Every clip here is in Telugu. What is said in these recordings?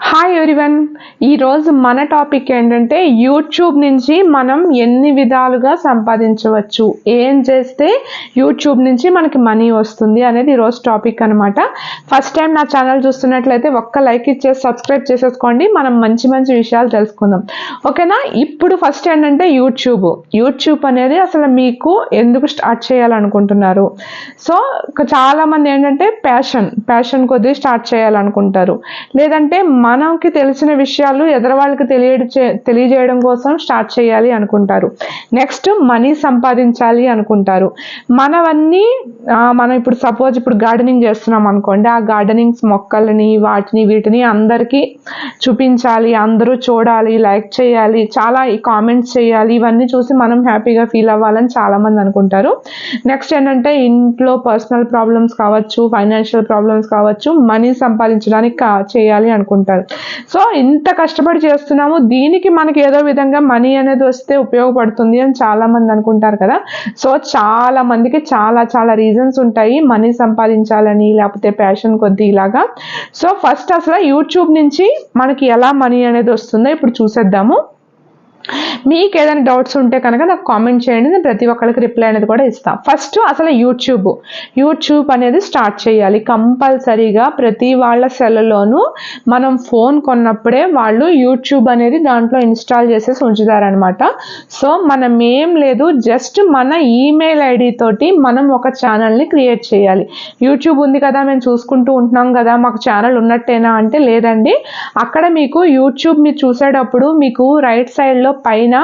హాయ్ ఎవ్రీవన్ ఈరోజు మన టాపిక్ ఏంటంటే యూట్యూబ్ నుంచి మనం ఎన్ని విధాలుగా సంపాదించవచ్చు? ఏం చేస్తే యూట్యూబ్ నుంచి మనకి మనీ వస్తుంది అనేది ఈరోజు టాపిక్ అనమాట ఫస్ట్ టైం నా ఛానల్ చూస్తున్నట్లయితే ఒక్క లైక్ ఇచ్చేసి సబ్స్క్రైబ్ చేసేసుకోండి. మనం మంచి మంచి విషయాలు తెలుసుకుందాం. ఓకేనా? ఇప్పుడు ఫస్ట్ ఏంటంటే యూట్యూబ్. యూట్యూబ్ అనేది అసలు మీకు ఎందుకు స్టార్ట్ చేయాలనుకుంటున్నారు? సో చాలామంది ఏంటంటే ప్యాషన్ ప్యాషన్ కొద్దీ స్టార్ట్ చేయాలనుకుంటారు. లేదంటే మనకి తెలిసిన విషయాలు ఎదరవాళ్ళకి తెలియ తెలియజేయడం కోసం స్టార్ట్ చేయాలి అనుకుంటారు. నెక్స్ట్ మనీ సంపాదించాలి అనుకుంటారు. మనవన్నీ మనం ఇప్పుడు సపోజ్ ఇప్పుడు గార్డెనింగ్ చేస్తున్నాం అనుకోండి ఆ గార్డెనింగ్స్ మొక్కలని వాటిని వీటిని అందరికీ చూపించాలి అందరూ చూడాలి లైక్ చేయాలి చాలా కామెంట్స్ చేయాలి ఇవన్నీ చూసి మనం హ్యాపీగా ఫీల్ అవ్వాలని చాలామంది అనుకుంటారు. నెక్స్ట్ ఏంటంటే ఇంట్లో పర్సనల్ ప్రాబ్లమ్స్ కావచ్చు ఫైనాన్షియల్ ప్రాబ్లమ్స్ కావచ్చు మనీ సంపాదించడానికి చేయాలి అనుకుంటారు. సో ఇంత కష్టపడి చేస్తున్నాము దీనికి మనకి ఏదో విధంగా మనీ అనేది వస్తే ఉపయోగపడుతుంది అని చాలామంది అనుకుంటారు కదా. సో చాలా మందికి చాలా చాలా రీజన్స్ ఉంటాయి మనీ సంపాదించాలని లేకపోతే ప్యాషన్ కొద్ది ఇలాగా. సో ఫస్ట్ అసలు యూట్యూబ్ నుంచి మనకి ఎలా మనీ అనేది వస్తుందో ఇప్పుడు చూసేద్దాము. మీకు ఏదైనా డౌట్స్ ఉంటే కనుక నాకు కామెంట్ చేయండి నేను ప్రతి ఒక్కరికి రిప్లై అనేది కూడా ఇస్తాను ఫస్ట్ అసలు యూట్యూబ్ యూట్యూబ్ అనేది స్టార్ట్ చేయాలి. కంపల్సరీగా ప్రతి వాళ్ళ సెల్లోనూ మనం ఫోన్ కొన్నప్పుడే వాళ్ళు యూట్యూబ్ అనేది దాంట్లో ఇన్స్టాల్ చేసేసి ఉంచుతారనమాట సో మనం ఏం లేదు జస్ట్ మన ఈమెయిల్ ఐడి తోటి మనం ఒక ఛానల్ని క్రియేట్ చేయాలి. యూట్యూబ్ ఉంది కదా మేము చూసుకుంటూ ఉంటున్నాం కదా మాకు ఛానల్ ఉన్నట్టేనా అంటే లేదండి. అక్కడ మీకు యూట్యూబ్ మీరు చూసేటప్పుడు మీకు రైట్ సైడ్లో పైన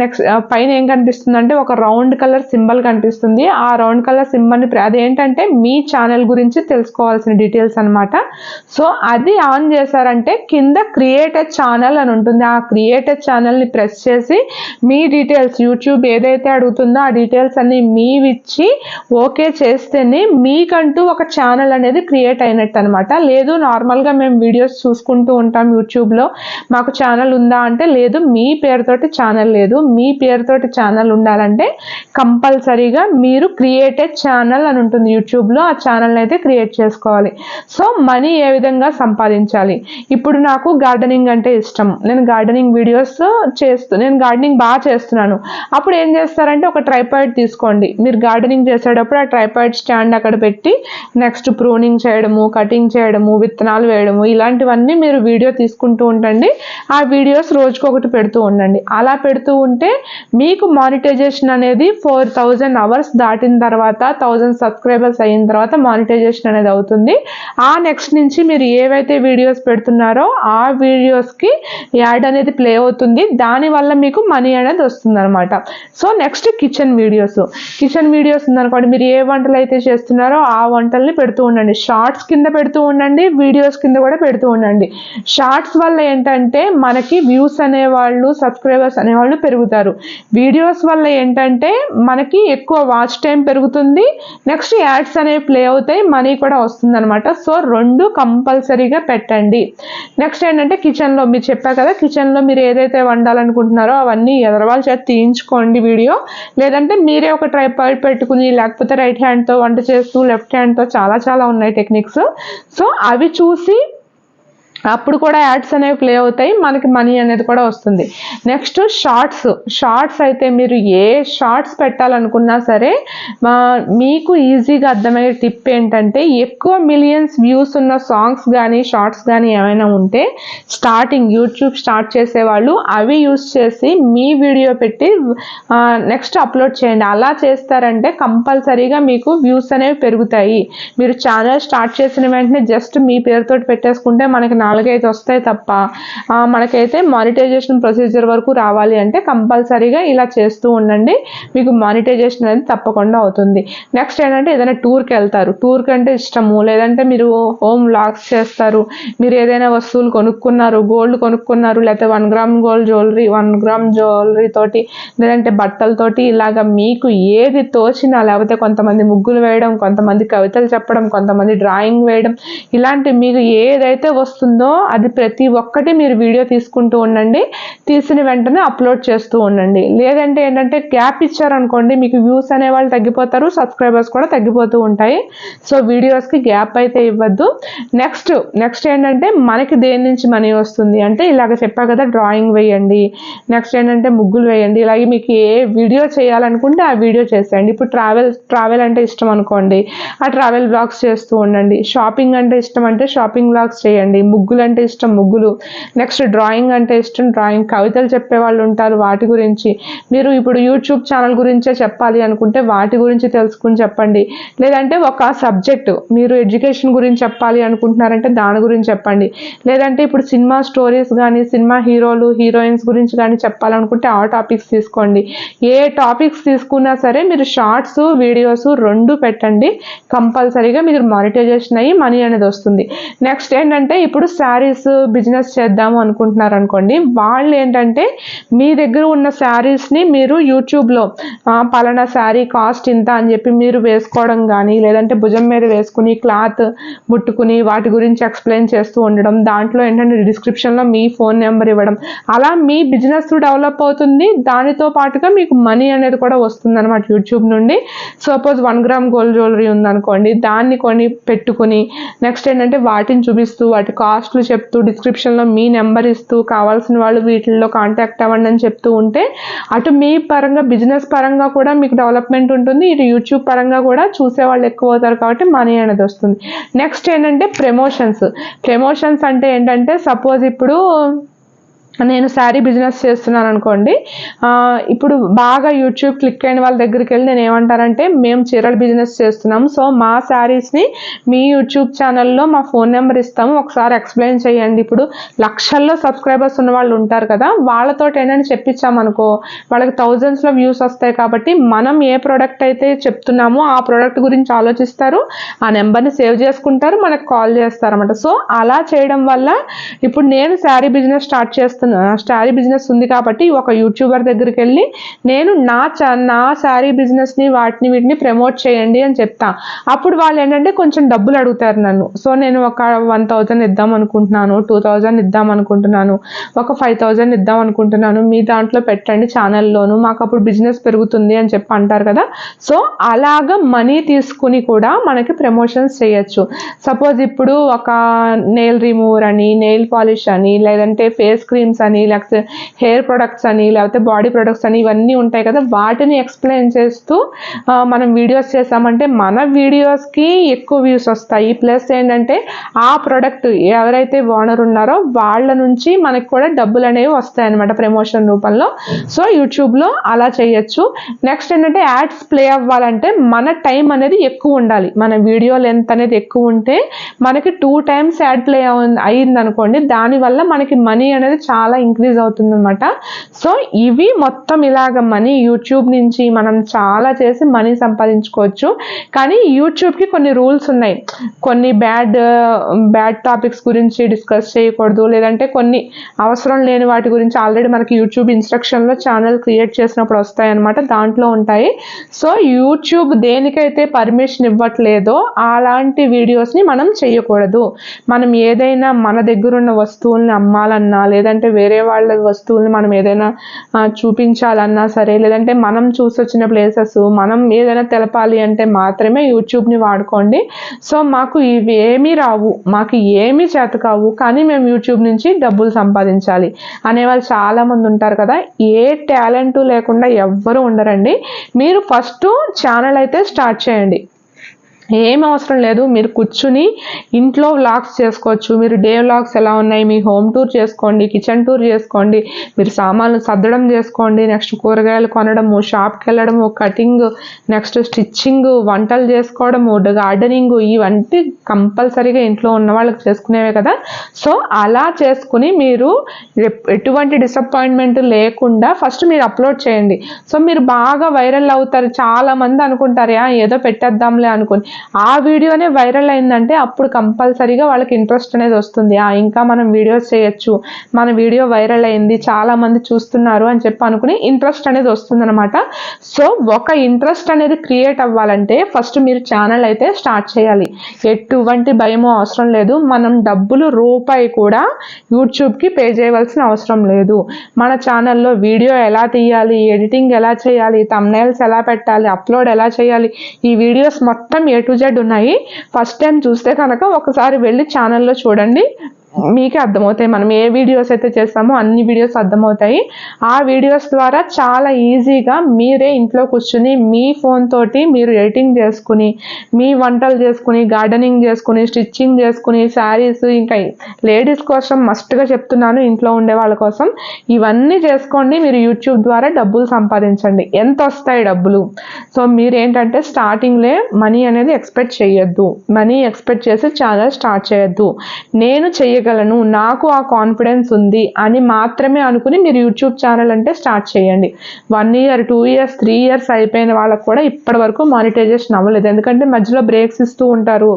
నెక్స్ట్ పైన ఏం కనిపిస్తుంది అంటే ఒక రౌండ్ కలర్ సింబల్ కనిపిస్తుంది. ఆ రౌండ్ కలర్ సింబల్ని అదేంటంటే మీ ఛానల్ గురించి తెలుసుకోవాల్సిన డీటెయిల్స్ అనమాట సో అది ఆన్ చేశారంటే కింద క్రియేట్ ఛానల్ అని ఉంటుంది. ఆ క్రియేట్ ఛానల్ని ప్రెస్ చేసి మీ డీటెయిల్స్ యూట్యూబ్ ఏదైతే అడుగుతుందో ఆ డీటెయిల్స్ అన్ని మీవిచ్చి ఓకే చేస్తేనే మీకంటూ ఒక ఛానల్ అనేది క్రియేట్ అయినట్టు అనమాట లేదు నార్మల్గా మేము వీడియోస్ చూసుకుంటూ ఉంటాం యూట్యూబ్లో మాకు ఛానల్ ఉందా అంటే లేదు మీ పేరుతోటి ఛానల్ లేదు. మీ పేరుతోటి ఛానల్ ఉండాలంటే కంపల్సరీగా మీరు క్రియేటెడ్ ఛానల్ అని ఉంటుంది యూట్యూబ్లో. ఆ ఛానల్ని అయితే క్రియేట్ చేసుకోవాలి. సో మనీ ఏ విధంగా సంపాదించాలి? ఇప్పుడు నాకు గార్డెనింగ్ అంటే ఇష్టం. నేను గార్డెనింగ్ వీడియోస్ చేస్తూ నేను గార్డెనింగ్ బాగా చేస్తున్నాను. అప్పుడు ఏం చేస్తారంటే ఒక ట్రైపాయిడ్ తీసుకోండి. మీరు గార్డెనింగ్ చేసేటప్పుడు ఆ ట్రైపాయిడ్ స్టాండ్ అక్కడ పెట్టి నెక్స్ట్ ప్రూనింగ్ చేయడము కటింగ్ చేయడము విత్తనాలు వేయడము ఇలాంటివన్నీ మీరు వీడియో తీసుకుంటూ ఉండండి. ఆ వీడియోస్ రోజుకొకటి పెడుతూ ఉండండి. అలా పెడుతూ ఉంటే మీకు మానిటైజేషన్ అనేది ఫోర్ థౌజండ్ అవర్స్ దాటిన తర్వాత థౌజండ్ సబ్స్క్రైబర్స్ అయిన తర్వాత మానిటైజేషన్ అనేది అవుతుంది. ఆ నెక్స్ట్ నుంచి మీరు ఏవైతే వీడియోస్ పెడుతున్నారో ఆ వీడియోస్కి యాడ్ అనేది ప్లే అవుతుంది. దానివల్ల మీకు మనీ అనేది వస్తుంది అనమాట so next kitchen videos kitchen videos ఉందనుకోండి మీరు ఏ వంటలు అయితే చేస్తున్నారో ఆ వంటల్ని పెడుతూ ఉండండి. షార్ట్స్ కింద పెడుతూ ఉండండి వీడియోస్ కింద కూడా పెడుతూ ఉండండి. షార్ట్స్ వల్ల ఏంటంటే మనకి వ్యూస్ అనేవాళ్ళు సబ్స్క్రైబర్స్ అనేవాళ్ళు పెరుగుతారు. వీడియోస్ వల్ల ఏంటంటే మనకి ఎక్కువ వాచ్ టైం పెరుగుతుంది. నెక్స్ట్ యాడ్స్ అనేవి ప్లే అవుతాయి మనీ కూడా వస్తుంది అనమాట సో రెండు కంపల్సరీగా పెట్టండి. నెక్స్ట్ ఏంటంటే కిచెన్లో మీరు చెప్పారు కదా కిచెన్లో మీరు ఏదైతే వండాలనుకుంటున్నారో అవన్నీ ఎదరవాళ్ళ చేత తీయించుకోండి వీడియో లేదంటే మీరే ఒక ట్రైపాయిడ్ పెట్టుకుని లేకపోతే రైట్ హ్యాండ్తో వంట చేస్తూ లెఫ్ట్ హ్యాండ్తో చాలా చాలా ఉన్నాయి టెక్నిక్స్ సో అవి చూసి అప్పుడు కూడా యాడ్స్ అనేవి ప్లే అవుతాయి మనకి మనీ అనేది కూడా వస్తుంది. Next shorts. షార్ట్స్ అయితే మీరు ఏ షార్ట్స్ పెట్టాలనుకున్నా సరే మీకు ఈజీగా అర్థమయ్యే టిప్ ఏంటంటే ఎక్కువ మిలియన్స్ వ్యూస్ ఉన్న సాంగ్స్ కానీ షార్ట్స్ కానీ ఏమైనా ఉంటే స్టార్టింగ్ యూట్యూబ్ స్టార్ట్ చేసేవాళ్ళు అవి యూస్ చేసి మీ వీడియో పెట్టి నెక్స్ట్ అప్లోడ్ చేయండి. అలా చేస్తారంటే కంపల్సరీగా మీకు వ్యూస్ అనేవి పెరుగుతాయి. మీరు ఛానల్ స్టార్ట్ చేసిన వెంటనే జస్ట్ మీ పేరుతో పెట్టేసుకుంటే మనకి నాలుగైదు వస్తాయి తప్ప మనకైతే మానిటైజేషన్ ప్రొసీజర్ వరకు రావాలి అంటే కంపల్సరీగా ఇలా చేస్తూ ఉండండి. మీకు మానిటైజేషన్ అనేది తప్పకుండా అవుతుంది. నెక్స్ట్ ఏంటంటే ఏదైనా టూర్కి వెళ్తారు. టూర్కి అంటే ఇష్టము. లేదంటే మీరు హోమ్ లాక్స్ చేస్తారు. మీరు ఏదైనా వస్తువులు కొనుక్కున్నారు గోల్డ్ కొనుక్కున్నారు లేకపోతే one gram gold jewellery one gram jewellery తోటి లేదంటే బట్టలతోటి ఇలాగ మీకు ఏది తోచినా లేకపోతే కొంతమంది ముగ్గులు వేయడం కొంతమంది కవితలు చెప్పడం కొంతమంది డ్రాయింగ్ వేయడం ఇలాంటి మీకు ఏదైతే వస్తుందో ఉందో అది ప్రతి ఒక్కటి మీరు వీడియో తీసుకుంటూ ఉండండి. తీసిన వెంటనే అప్లోడ్ చేస్తూ ఉండండి. లేదంటే ఏంటంటే గ్యాప్ ఇచ్చారనుకోండి మీకు వ్యూస్ అనే వాళ్ళు తగ్గిపోతారు సబ్స్క్రైబర్స్ కూడా తగ్గిపోతూ ఉంటాయి. సో వీడియోస్కి గ్యాప్ అయితే ఇవ్వద్దు. నెక్స్ట్ నెక్స్ట్ ఏంటంటే మనకి దేని నుంచి మనీ వస్తుంది అంటే ఇలాగ చెప్పా కదా డ్రాయింగ్ వేయండి. నెక్స్ట్ ఏంటంటే ముగ్గులు వేయండి. ఇలాగే మీకు ఏ వీడియో చేయాలనుకుంటే ఆ వీడియో చేసేయండి. ఇప్పుడు ట్రావెల్ ట్రావెల్ అంటే ఇష్టం అనుకోండి. ఆ ట్రావెల్ బ్లాగ్స్ చేస్తూ ఉండండి. షాపింగ్ అంటే ఇష్టం అంటే షాపింగ్ బ్లాగ్స్ చేయండి. ముగ్గులు ముగ్గులు అంటే ఇష్టం ముగ్గులు. నెక్స్ట్ డ్రాయింగ్ అంటే ఇష్టం డ్రాయింగ్ కవితలు చెప్పే వాళ్ళు ఉంటారు వాటి గురించి. మీరు ఇప్పుడు యూట్యూబ్ ఛానల్ గురించే చెప్పాలి అనుకుంటే వాటి గురించి తెలుసుకుని చెప్పండి. లేదంటే ఒక సబ్జెక్టు మీరు ఎడ్యుకేషన్ గురించి చెప్పాలి అనుకుంటున్నారంటే దాని గురించి చెప్పండి. లేదంటే ఇప్పుడు సినిమా స్టోరీస్ కానీ సినిమా హీరోలు హీరోయిన్స్ గురించి కానీ చెప్పాలనుకుంటే ఆ టాపిక్స్ తీసుకోండి. ఏ టాపిక్స్ తీసుకున్నా సరే మీరు షార్ట్స్ వీడియోస్ రెండు పెట్టండి. కంపల్సరీగా మీరు మానిటైజేషన్ అయ్యి మనీ అనేది వస్తుంది. నెక్స్ట్ ఏంటంటే ఇప్పుడు శారీస్ బిజినెస్ చేద్దాము అనుకుంటున్నారు అనుకోండి వాళ్ళు ఏంటంటే మీ దగ్గర ఉన్న శారీస్ని మీరు యూట్యూబ్లో పలానా శారీ కాస్ట్ ఇంత అని చెప్పి మీరు వేసుకోవడం కానీ లేదంటే భుజం మీద వేసుకుని క్లాత్ ముట్టుకుని వాటి గురించి ఎక్స్ప్లెయిన్ చేస్తూ ఉండడం దాంట్లో ఏంటంటే డిస్క్రిప్షన్లో మీ ఫోన్ నెంబర్ ఇవ్వడం అలా మీ బిజినెస్ డెవలప్ అవుతుంది దానితో పాటుగా మీకు మనీ అనేది కూడా వస్తుంది అనమాట యూట్యూబ్ నుండి. Suppose one gram gold jewellery ఉందనుకోండి దాన్ని కొని పెట్టుకుని నెక్స్ట్ ఏంటంటే వాటిని చూపిస్తూ వాటి కాస్ట్ కాస్ట్లు చెప్తూ డిస్క్రిప్షన్లో మీ నెంబర్ ఇస్తూ కావాల్సిన వాళ్ళు వీటిల్లో కాంటాక్ట్ అవ్వండి అని చెప్తూ ఉంటే అటు మీ పరంగా బిజినెస్ పరంగా కూడా మీకు డెవలప్మెంట్ ఉంటుంది. ఇటు యూట్యూబ్ పరంగా కూడా చూసే వాళ్ళు ఎక్కువ అవుతారు కాబట్టి మనీ అనేది వస్తుంది. నెక్స్ట్ ఏంటంటే ప్రమోషన్స్ ప్రమోషన్స్ అంటే ఏంటంటే సపోజ్ ఇప్పుడు నేను శారీ బిజినెస్ చేస్తున్నాను అనుకోండి ఇప్పుడు బాగా యూట్యూబ్ క్లిక్ అయిన వాళ్ళ దగ్గరికి వెళ్ళి నేను ఏమంటారంటే మేము చీరల బిజినెస్ చేస్తున్నాం సో మా శారీస్ని మీ యూట్యూబ్ ఛానల్లో మా ఫోన్ నెంబర్ ఇస్తాము. ఒకసారి ఎక్స్ప్లెయిన్ చేయండి. ఇప్పుడు లక్షల్లో సబ్స్క్రైబర్స్ ఉన్న వాళ్ళు ఉంటారు కదా వాళ్ళతో ఏంటని చెప్పించామనుకో వాళ్ళకి థౌజండ్స్లో వ్యూస్ వస్తాయి కాబట్టి మనం ఏ ప్రోడక్ట్ అయితే చెప్తున్నామో ఆ ప్రోడక్ట్ గురించి ఆలోచిస్తారు. ఆ నెంబర్ని సేవ్ చేసుకుంటారు. మనకు కాల్ చేస్తారు అనమాట సో అలా చేయడం వల్ల ఇప్పుడు నేను శారీ బిజినెస్ స్టార్ట్ చేస్తున్నాను. శారీ బిజినెస్ ఉంది కాబట్టి ఒక యూట్యూబర్ దగ్గరికి వెళ్ళి నేను నా చ నా శారీ బిజినెస్ని వాటిని వీటిని ప్రమోట్ చేయండి అని చెప్తా. అప్పుడు వాళ్ళు ఏంటంటే కొంచెం డబ్బులు అడుగుతారు నన్ను. సో నేను ఒక వన్ థౌజండ్ ఇద్దాం అనుకుంటున్నాను టూ థౌజండ్ ఇద్దాం అనుకుంటున్నాను ఒక ఫైవ్ థౌజండ్ ఇద్దాం అనుకుంటున్నాను మీ దాంట్లో పెట్టండి ఛానల్లోను మాకు అప్పుడు బిజినెస్ పెరుగుతుంది అని చెప్పి అంటారు కదా. సో అలాగ మనీ తీసుకుని కూడా మనకి ప్రమోషన్స్ చేయొచ్చు. సపోజ్ ఇప్పుడు ఒక నెయిల్ రిమూవర్ అని నెయిల్ పాలిష్ అని లేదంటే ఫేస్ క్రీమ్స్ అని లేకపోతే హెయిర్ ప్రొడక్ట్స్ అని లేకపోతే బాడీ ప్రొడక్ట్స్ అని ఇవన్నీ ఉంటాయి కదా వాటిని ఎక్స్ప్లెయిన్ చేస్తూ మనం వీడియోస్ చేసామంటే మన వీడియోస్కి ఎక్కువ వ్యూస్ వస్తాయి. ప్లస్ ఏంటంటే ఆ ప్రోడక్ట్ ఎవరైతే ఓనర్ ఉన్నారో వాళ్ళ నుంచి మనకి కూడా డబ్బులు అనేవి వస్తాయి అనమాట ప్రమోషన్ రూపంలో. సో యూట్యూబ్లో అలా చేయొచ్చు. నెక్స్ట్ ఏంటంటే యాడ్స్ ప్లే అవ్వాలంటే మన టైం అనేది ఎక్కువ ఉండాలి. మన వీడియో లెంత్ అనేది ఎక్కువ ఉంటే మనకి టూ టైమ్స్ యాడ్ ప్లే అయిందనుకోండి దానివల్ల మనకి మనీ అనేది చాలా చాలా ఇంక్రీజ్ అవుతుందన్నమాట. సో ఇవి మొత్తం ఇలాగ మనీ యూట్యూబ్ నుంచి మనం చాలా చేసి మనీ సంపాదించుకోవచ్చు. కానీ యూట్యూబ్కి కొన్ని రూల్స్ ఉన్నాయి. కొన్ని బ్యాడ్ బ్యాడ్ టాపిక్స్ గురించి డిస్కస్ చేయకూడదు. లేదంటే కొన్ని అవసరం లేని వాటి గురించి ఆల్రెడీ మనకి యూట్యూబ్ ఇన్స్ట్రక్షన్లో ఛానల్ క్రియేట్ చేసినప్పుడు వస్తాయన్నమాట. దాంట్లో ఉంటాయి. సో యూట్యూబ్ దేనికైతే పర్మిషన్ ఇవ్వట్లేదో అలాంటి వీడియోస్ని మనం చేయకూడదు. మనం ఏదైనా మన దగ్గర ఉన్న వస్తువుల్ని అమ్మాలన్నా లేదంటే వేరే వాళ్ళ వస్తువుల్ని మనం ఏదైనా చూపించాలన్నా సరే లేదంటే మనం చూసి వచ్చిన ప్లేసెస్ మనం ఏదైనా తెలపాలి అంటే మాత్రమే యూట్యూబ్ని వాడుకోండి. సో మాకు ఇవి ఏమీ రావు మాకు ఏమీ చేత కావు కానీ మేము యూట్యూబ్ నుంచి డబ్బులు సంపాదించాలి అనేవాళ్ళు చాలామంది ఉంటారు కదా. ఏ టాలెంట్ లేకుండా ఎవ్వరూ ఉండరండి. మీరు ఫస్ట్ ఛానల్ అయితే స్టార్ట్ చేయండి. ఏం అవసరం లేదు. మీరు కూర్చుని ఇంట్లో వ్లాగ్స్ చేసుకోవచ్చు. మీరు డే వ్లాగ్స్ ఎలా ఉన్నాయి? మీ హోమ్ టూర్ చేసుకోండి కిచెన్ టూర్ చేసుకోండి మీరు సామాన్లు సర్దడం చేసుకోండి నెక్స్ట్ కూరగాయలు కొనడము షాప్కి వెళ్ళడము కటింగ్ నెక్స్ట్ స్టిచ్చింగ్ వంటలు చేసుకోవడము గార్డెనింగ్ ఇవన్నీ కంపల్సరీగా ఇంట్లో ఉన్న వాళ్ళకి చేసుకునేవే కదా. సో అలా చేసుకుని మీరు ఎటువంటి డిసప్పాయింట్మెంట్ లేకుండా ఫస్ట్ మీరు అప్లోడ్ చేయండి. సో మీరు బాగా వైరల్ అవుతారు. చాలా మంది అనుకుంటారు ఏదో పెట్టేద్దాంలే అనుకుని. ఆ వీడియోనే వైరల్ అయిందంటే అప్పుడు కంపల్సరీగా వాళ్ళకి ఇంట్రెస్ట్ అనేది వస్తుంది. ఆ ఇంకా మనం వీడియోస్ చేయొచ్చు. మన వీడియో వైరల్ అయింది చాలా మంది చూస్తున్నారు అని చెప్పి అనుకుని ఇంట్రెస్ట్ అనేది వస్తుందన్నమాట. సో ఒక ఇంట్రెస్ట్ అనేది క్రియేట్ అవ్వాలంటే ఫస్ట్ మీరు ఛానల్ అయితే స్టార్ట్ చేయాలి. ఎటువంటి భయమో అవసరం లేదు. మనం డబ్బులు రూపాయి కూడా యూట్యూబ్కి పే చేయవలసిన అవసరం లేదు. మన ఛానల్లో వీడియో ఎలా తీయాలి ఎడిటింగ్ ఎలా చేయాలి తమ్నైల్స్ ఎలా పెట్టాలి అప్లోడ్ ఎలా చేయాలి ఈ వీడియోస్ మొత్తం ఏ టు జెడ్ ఉన్నాయి. ఫస్ట్ టైం చూస్తే కనుక ఒకసారి వెళ్ళి ఛానల్లో చూడండి. మీకే అర్థమవుతాయి. మనం ఏ వీడియోస్ అయితే చేస్తామో అన్ని వీడియోస్ అర్థమవుతాయి. ఆ వీడియోస్ ద్వారా చాలా ఈజీగా మీరే ఇంట్లో కూర్చుని మీ ఫోన్ తోటి మీరు ఎడిటింగ్ చేసుకుని మీ వంటలు చేసుకుని గార్డెనింగ్ చేసుకుని స్టిచ్చింగ్ చేసుకుని శారీస్ ఇంకా లేడీస్ కోసం మస్ట్గా చెప్తున్నాను ఇంట్లో ఉండే వాళ్ళ కోసం. ఇవన్నీ చేసుకోండి. మీరు యూట్యూబ్ ద్వారా డబ్బులు సంపాదించండి. ఎంత వస్తాయి డబ్బులు? సో మీరు ఏంటంటే స్టార్టింగ్లే మనీ అనేది ఎక్స్పెక్ట్ చేయొద్దు. మనీ ఎక్స్పెక్ట్ చేసి ఛానల్ స్టార్ట్ చేయొద్దు. నేను చెయ్య చేయగలను నాకు ఆ కాన్ఫిడెన్స్ ఉంది అని మాత్రమే అనుకుని మీరు యూట్యూబ్ ఛానల్ అంటే స్టార్ట్ చేయండి. One year two years three years అయిపోయిన వాళ్ళకు కూడా ఇప్పటి వరకు మానిటైజేషన్ అవ్వలేదు. ఎందుకంటే మధ్యలో బ్రేక్స్ ఇస్తూ ఉంటారు.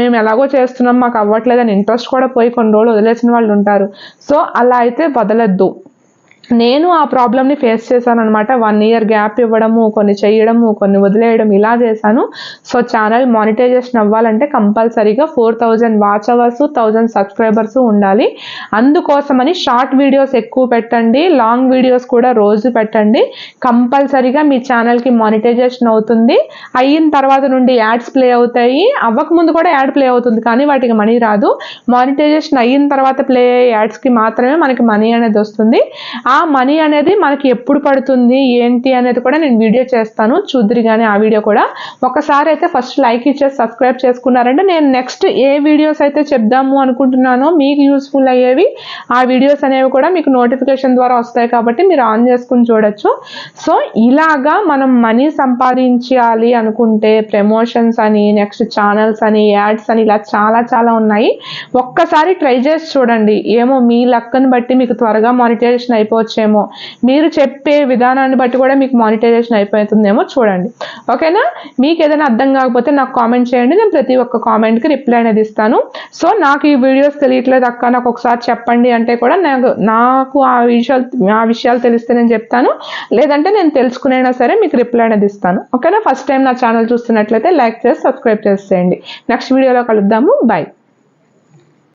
మేము ఎలాగో చేస్తున్నాం మాకు అవ్వట్లేదని ఇంట్రెస్ట్ కూడా పోయి కొన్ని రోజులు వదిలేసిన వాళ్ళు ఉంటారు. సో అలా అయితే వదలద్దు. నేను ఆ ప్రాబ్లమ్ని ఫేస్ చేశాను అనమాట వన్ ఇయర్ గ్యాప్ ఇవ్వడము కొన్ని చేయడము కొన్ని వదిలేయడం ఇలా చేశాను. సో ఛానల్ మానిటైజేషన్ అవ్వాలంటే కంపల్సరీగా four thousand watch hours thousand subscribers ఉండాలి. అందుకోసమని షార్ట్ వీడియోస్ ఎక్కువ పెట్టండి లాంగ్ వీడియోస్ కూడా రోజు పెట్టండి. కంపల్సరీగా మీ ఛానల్కి మానిటైజేషన్ అవుతుంది. అయిన తర్వాత నుండి యాడ్స్ ప్లే అవుతాయి. అవ్వకముందు కూడా యాడ్ ప్లే అవుతుంది కానీ వాటికి మనీ రాదు. మానిటైజేషన్ అయిన తర్వాత ప్లే అయ్యే యాడ్స్కి మాత్రమే మనకి మనీ అనేది వస్తుంది. ఆ మనీ అనేది మనకి ఎప్పుడు పడుతుంది ఏంటి అనేది కూడా నేను వీడియో చేస్తాను. చూద్దరి కానీ ఆ వీడియో కూడా. ఒకసారి అయితే ఫస్ట్ లైక్ ఇచ్చేసి సబ్స్క్రైబ్ చేసుకున్నారంటే నేను నెక్స్ట్ ఏ వీడియోస్ అయితే చెప్దాము అనుకుంటున్నానో మీకు యూస్ఫుల్ అయ్యేవి ఆ వీడియోస్ అనేవి కూడా మీకు నోటిఫికేషన్ ద్వారా వస్తాయి కాబట్టి మీరు ఆన్ చేసుకుని చూడొచ్చు. సో ఇలాగా మనం మనీ సంపాదించాలి అనుకుంటే ప్రమోషన్స్ అని నెక్స్ట్ ఛానల్స్ అని యాడ్స్ అని ఇలా చాలా చాలా ఉన్నాయి. ఒక్కసారి ట్రై చేసి చూడండి. ఏమో మీ లక్కను బట్టి మీకు త్వరగా మానిటైజేషన్ అయిపోతుంది వచ్చేమో మీరు చెప్పే విధానాన్ని బట్టి కూడా మీకు మానిటైజేషన్ అయిపోతుందేమో చూడండి. ఓకేనా? మీకు ఏదైనా అర్థం కాకపోతే నాకు కామెంట్ చేయండి. నేను ప్రతి ఒక్క కామెంట్కి రిప్లై అనేది ఇస్తాను. సో నాకు ఈ వీడియోస్ తెలియట్లేదు అక్క. నాకు ఒకసారి చెప్పండి అంటే కూడా నాకు నాకు ఆ విషయాలు ఆ విషయాలు తెలిస్తే నేను చెప్తాను. లేదంటే నేను తెలుసుకునైనా సరే మీకు రిప్లై అనేది ఇస్తాను. ఓకేనా? ఫస్ట్ టైం నా ఛానల్ చూస్తున్నట్లయితే లైక్ చేసి సబ్స్క్రైబ్ చేసేయండి. నెక్స్ట్ వీడియోలో కలుద్దాము. బాయ్